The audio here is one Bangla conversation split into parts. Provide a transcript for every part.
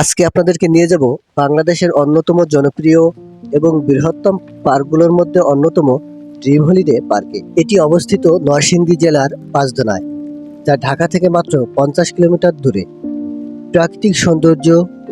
আজকে আপনাদেরকে নিয়ে যাব বাংলাদেশের অন্যতম জনপ্রিয় এবং বৃহত্তম পার্কগুলোর মধ্যে অন্যতম ড্রিম হলিডে পার্কে। এটি অবস্থিত নরসিংদী জেলার পাঁচদনায়, যা ঢাকা থেকে মাত্র পঞ্চাশ কিলোমিটার দূরে। প্রাকৃতিক সৌন্দর্য,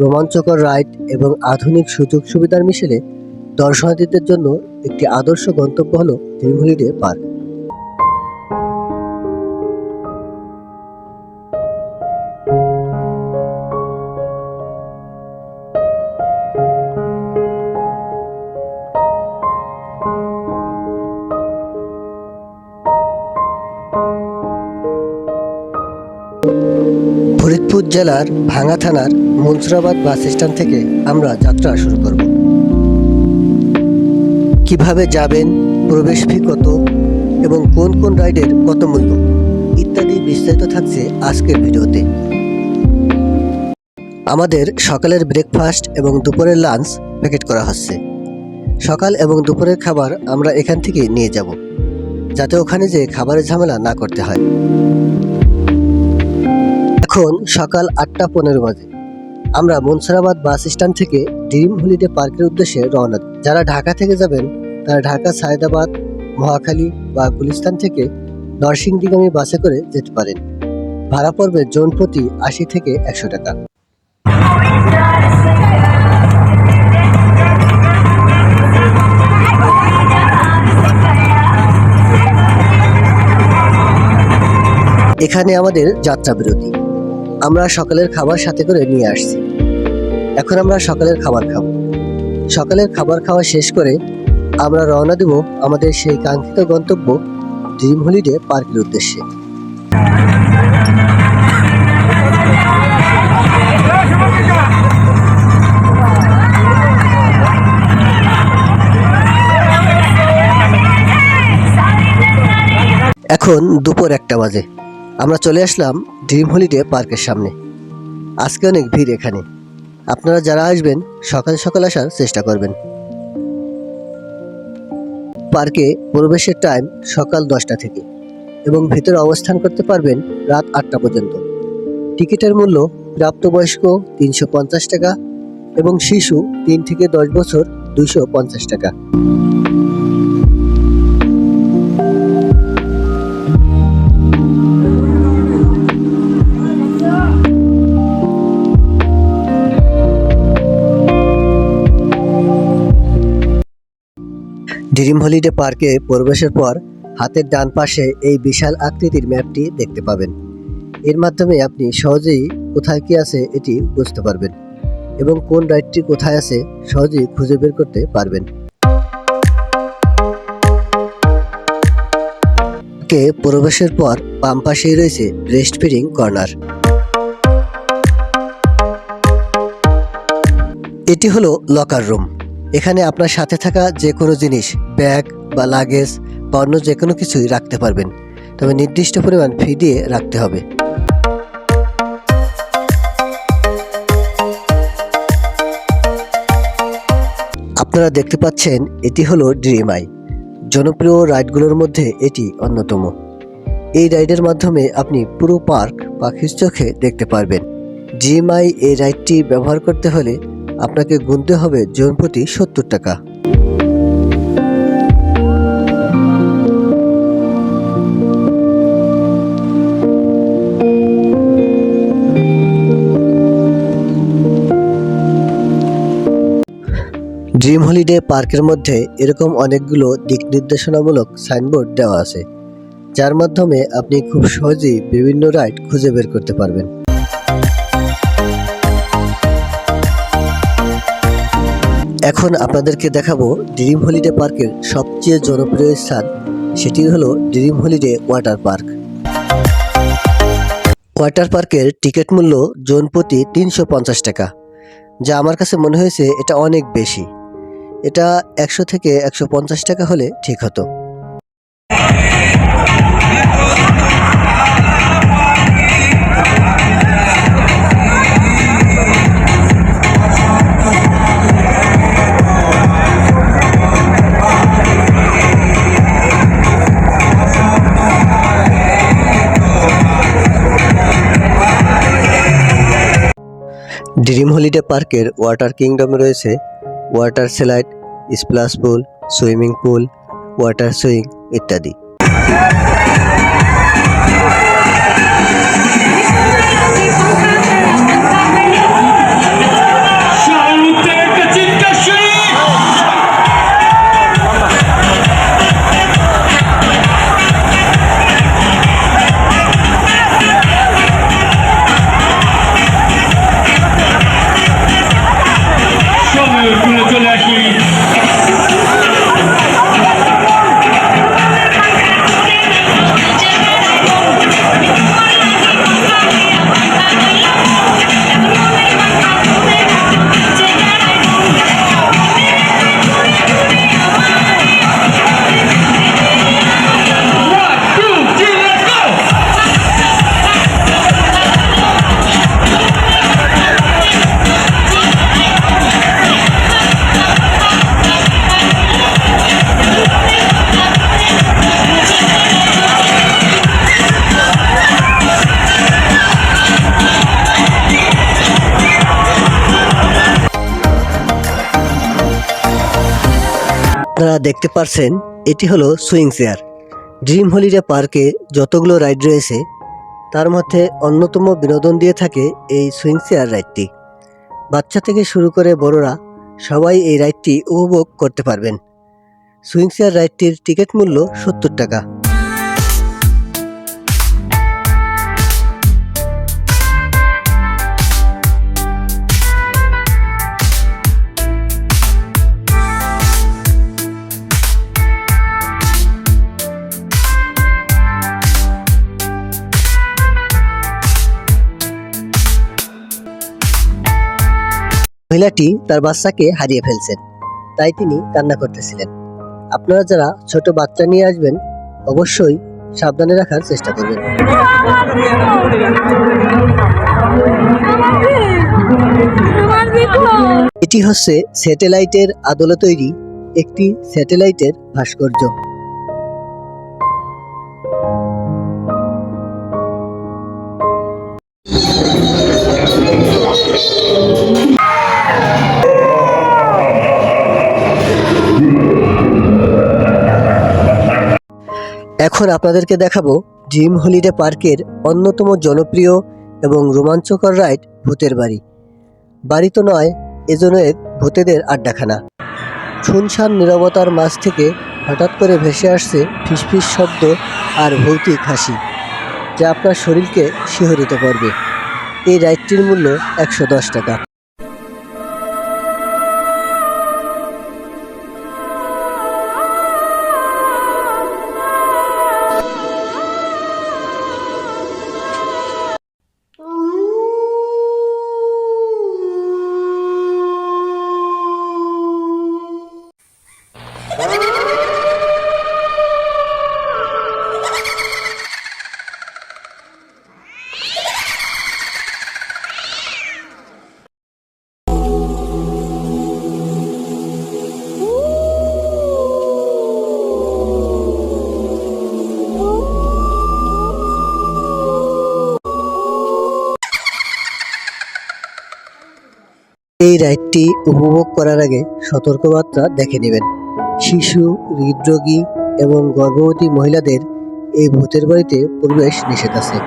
রোমাঞ্চকর রাইড এবং আধুনিক সুযোগ সুবিধার মিশেলে দর্শনার্থীদের জন্য একটি আদর্শ গন্তব্য হলো ড্রিম হলিডে পার্ক। জেলার ভাঙ্গা থানার মনসুরাবাদ বাস স্ট্যান্ড থেকে আমরা যাত্রা শুরু করব। কীভাবে যাবেন, প্রবেশ ফি কত এবং কোন কোন রাইডের কত মূল্য ইত্যাদি বিস্তারিত থাকছে আজকের ভিডিওতে। আমাদের সকালের ব্রেকফাস্ট এবং দুপুরের লাঞ্চ প্যাকেট করা হচ্ছে। সকাল এবং দুপুরের খাবার আমরা এখান থেকে নিয়ে যাব, যাতে ওখানে যে খাবারের ঝামেলা না করতে হয়। এখন সকাল আটটা পনেরো বাজে। আমরা মনসুরাবাদ বাস স্ট্যান্ড থেকে ড্রিম হলিডে পার্কের উদ্দেশ্যে রওনা। যারা ঢাকা থেকে যাবেন, তারা ঢাকা, সায়দাবাদ, মহাখালী বা গুলিস্তান থেকে নরসিংদীগামী বাসে করে যেতে পারেন। ভাড়া পড়বে জন প্রতি আশি থেকে একশো টাকা। এখানে আমাদের যাত্রা বিরতি আমরা সকালের খাবার সাথে করে নিয়ে আসছি। এখন আমরা সকালের খাবার খাব। সকালের খাবার খাওয়া শেষ করে আমরা রওনা দেব আমাদের সেই কাঙ্ক্ষিত গন্তব্য ড্রিম হলিডে পার্কের উদ্দেশ্যে। এখন দুপুর একটা বাজে। আমরা চলে আসলাম ড্রিম হলিডে পার্কের সামনে। আজকে অনেক ভিড় এখানে। আপনারা যারা আসবেন, সকাল সকাল আসার চেষ্টা করবেন। পার্কে প্রবেশের টাইম সকাল দশটা থেকে এবং ভিতরে অবস্থান করতে পারবেন রাত আটটা পর্যন্ত। টিকিটের মূল্য প্রাপ্তবয়স্ক তিনশো পঞ্চাশ টাকা এবং শিশু তিন থেকে দশ বছর দুইশো পঞ্চাশ টাকা। ড্রিম হলিডে পার্কে প্রবেশের পর হাতের ডান পাশে এই বিশাল আকৃতির ম্যাপটি দেখতে পাবেন। এর মাধ্যমে আপনি সহজেই কোথায় কি আছে এটি বুঝতে পারবেন এবং কোন রাইডটি কোথায় আছে সহজেই খুঁজে বের করতে পারবেন। কে প্রবেশের পর বাম পাশেই রয়েছে ব্রেস্ট ফিডিং কর্নার। এটি হলো লকার রুম এখানে আপনার সাথে থাকা যে কোনো জিনিস, ব্যাগ বা লাগেজ বা অন্য যে কোনো কিছুই রাখতে পারবেন। তবে নির্দিষ্ট পরিমাণ ফি দিয়ে রাখতে হবে। আপনারা দেখতে পাচ্ছেন, এটি হলো ড্রিম আই জনপ্রিয় রাইডগুলোর মধ্যে এটি অন্যতম। এই রাইডের মাধ্যমে আপনি পুরো পার্ক পাখির চোখে দেখতে পারবেন। ড্রিম আই এই রাইডটি ব্যবহার করতে হলে আপনাকে গুনতে হবে জন প্রতি সত্তর টাকা। ড্রিম হলিডে পার্কের মধ্যে এরকম অনেকগুলো দিক নির্দেশনামূলক সাইনবোর্ড দেওয়া আছে, যার মাধ্যমে আপনি খুব সহজেই বিভিন্ন রাইড খুঁজে বের করতে পারবেন। এখন আপনাদেরকে দেখাবো ড্রিম হলিডে পার্কের সবচেয়ে জনপ্রিয় স্থান। সেটি হলো dream holiday water park water পার্কের টিকিট মূল্য জন প্রতি তিনশো পঞ্চাশ টাকা, যা আমার কাছে মনে হয়েছে এটা অনেক বেশি। এটা একশো থেকে একশো পঞ্চাশ টাকা হলে ঠিক হতো। ড্রিম হলিডে পার্কের ওয়াটার কিংডমে রয়েছে। Water slide splash pool swimming pool water swing ইত্যাদি। আপনারা দেখতে পারছেন, এটি হলো সুইং চেয়ার। ড্রিম হলিডে পার্কে যতগুলো রাইড রয়েছে, তার মধ্যে অন্যতম বিনোদন দিয়ে থাকে এই সুইং চেয়ার রাইডটি। বাচ্চা থেকে শুরু করে বড়রা সবাই এই রাইডটি উপভোগ করতে পারবেন। সুইং চেয়ার রাইডটির টিকিট মূল্য সত্তর টাকা। মহিলাটি তার বাচ্চাকে হারিয়ে ফেলছেন। তাই তিনি কান্না করতেছিলেন। আপনারা যারা ছোট বাচ্চা নিয়ে আসবেন, অবশ্যই সাবধানে রাখার চেষ্টা করবেন। এটি হচ্ছে স্যাটেলাইটের আদলে তৈরি একটি স্যাটেলাইটের ভাস্কর্য। এখন আপনাদেরকে দেখাবো ড্রিম হলিডে পার্কের অন্যতম জনপ্রিয় এবং রোমাঞ্চকর রাইড ভূতের বাড়ি। বাড়ি তো নয়, এজন্য এক ভূতেদের আড্ডাখানা। শুনশান নীরবতার মাঝ থেকে হঠাৎ করে ভেসে আসছে ফিসফিস শব্দ আর ভৌতিক হাসি, যা আপনার শরীরকে শিহরিত করবে। এই রাইডটির মূল্য একশো দশ টাকা। এই রাইডটি উপভোগ করার আগে সতর্কবার্তা দেখে নেবেন। শিশু, হৃদরোগী এবং গর্ভবতী মহিলাদের এই ভূতের বাড়িতে প্রবেশ নিষেধ আছে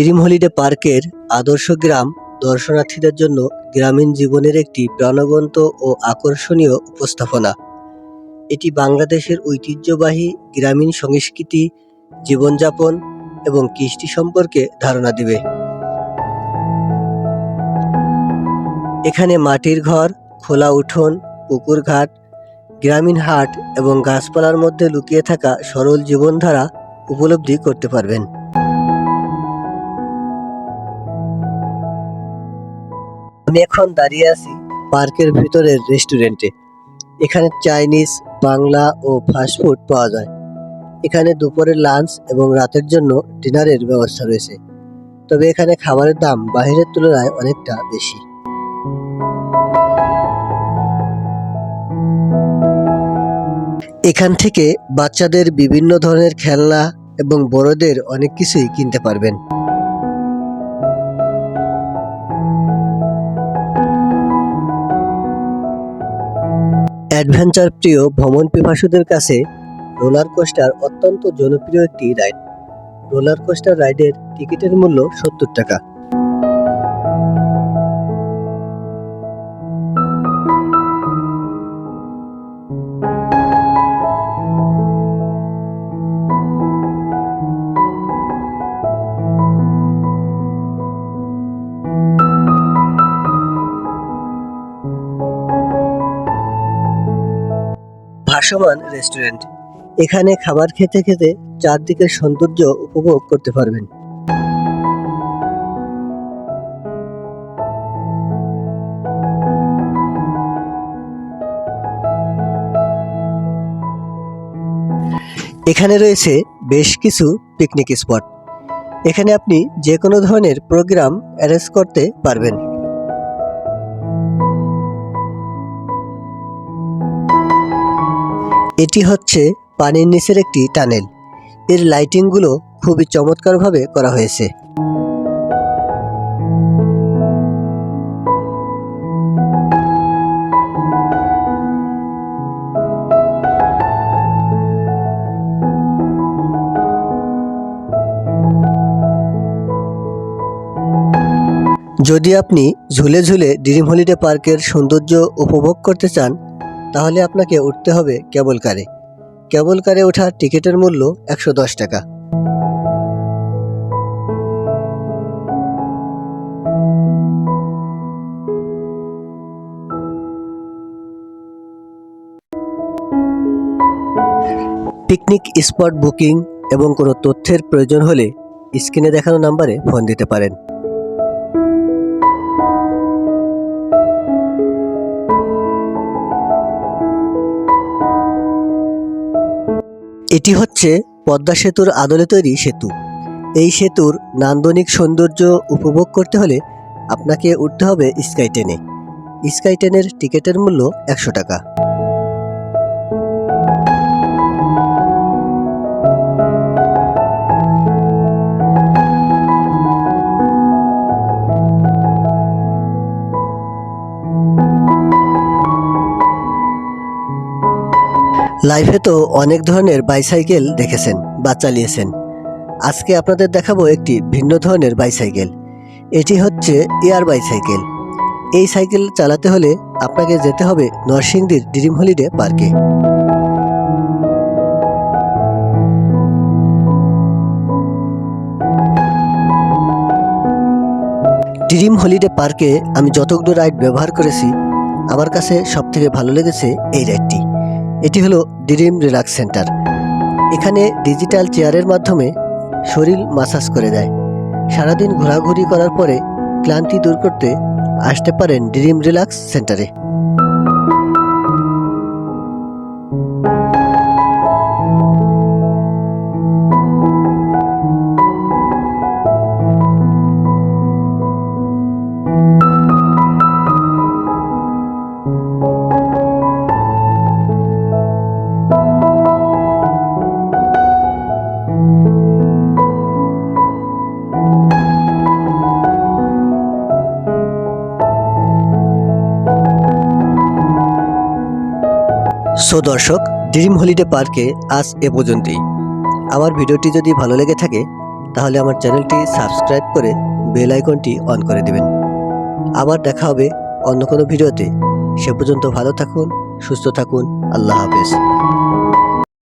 ড্রিম হলিডে পার্কের আদর্শ গ্রাম দর্শনার্থীদের জন্য গ্রামীণ জীবনের একটি প্রাণবন্ত ও আকর্ষণীয় উপস্থাপনা। এটি বাংলাদেশের ঐতিহ্যবাহী গ্রামীণ সংস্কৃতি, জীবনযাপন এবং কৃষ্টি সম্পর্কে ধারণা দেবে। এখানে মাটির ঘর, খোলা উঠোন পুকুর ঘাট গ্রামীণ হাট এবং গাছপালার মধ্যে লুকিয়ে থাকা সরল জীবনধারা উপলব্ধি করতে পারবেন। আমি এখন দাঁড়িয়ে আছি পার্কের ভিতরের রেস্টুরেন্টে। এখানে চাইনিজ, বাংলা ও ফাস্টফুড পাওয়া যায়। এখানে দুপুরের লাঞ্চ এবং রাতের জন্য ডিনারের ব্যবস্থা রয়েছে। তবে এখানে খাবারের দাম বাইরের তুলনায় অনেকটা বেশি। এখান থেকে বাচ্চাদের বিভিন্ন ধরনের খেলনা এবং বড়দের অনেক কিছুই কিনতে পারবেন। অ্যাডভেঞ্চার প্রিয় ভ্রমণ পিপাসুদের কাছে রোলার কোস্টার অত্যন্ত জনপ্রিয় একটি রাইড। রোলার কোস্টার রাইডের টিকিটের মূল্য সত্তর টাকা। ভাসমান রেস্টুরেন্ট। এখানে খাবার খেতে খেতে চারদিকের সৌন্দর্য উপভোগ করতে পারবেন। এখানে রয়েছে বেশ কিছু পিকনিক স্পট। এখানে আপনি যে কোনো ধরনের প্রোগ্রাম অ্যারেঞ্জ করতে পারবেন। এটি হচ্ছে পানির নিচের একটি টানেল। এর লাইটিংগুলো খুবই চমৎকারভাবে করা হয়েছে। যদি আপনি ঝুলে ঝুলে ড্রিম হলিডে পার্কের সৌন্দর্য উপভোগ করতে চান তাহলে আপনাকে উঠতে হবে কেবল কারে। কেবল কারে ওঠার টিকিটের মূল্য একশো দশ টাকা। পিকনিক স্পট বুকিং এবং কোনো তথ্যের প্রয়োজন হলে স্ক্রিনে দেখানো নাম্বারে ফোন দিতে পারেন। এটি হচ্ছে পদ্মা সেতুর আদলে তৈরি সেতু। এই সেতুর নান্দনিক সৌন্দর্য উপভোগ করতে হলে আপনাকে উঠতে হবে স্কাই ট্রেনে। স্কাই ট্রেনের টিকিটের মূল্য একশো টাকা। লাইফে তো অনেক ধরনের বাইসাইকেল দেখেছেন বা চালিয়েছেন। আজকে আপনাদের দেখাবো একটি ভিন্ন ধরনের বাইসাইকেল এটি হচ্ছে এয়ার বাইসাইকেল এই সাইকেল চালাতে হলে আপনাকে যেতে হবে নরসিংদীর ড্রিম হলিডে পার্কে ড্রিম হলিডে পার্কে আমি যতগুলো রাইড ব্যবহার করেছি, আমার কাছে সবথেকে ভালো লেগেছে এই রাইডটি এটি হলো ড্রিম রিল্যাক্স সেন্টার। এখানে ডিজিটাল চেয়ারের মাধ্যমে শরীর মাসাজ করে দেয়। সারাদিন ঘোরাঘুরি করার পরে ক্লান্তি দূর করতে আসতে পারেন ড্রিম রিল্যাক্স সেন্টারে। সো দর্শক ড্রিম হলিডে পার্কে আজ এ পর্যন্তই। আমার ভিডিওটি যদি ভালো লেগে থাকে, তাহলে আমার চ্যানেলটি সাবস্ক্রাইব করে বেল আইকনটি অন করে দেবেন। আবার দেখা হবে অন্য কোনো ভিডিওতে। সে পর্যন্ত ভালো থাকুন, সুস্থ থাকুন, আল্লাহ হাফেজ।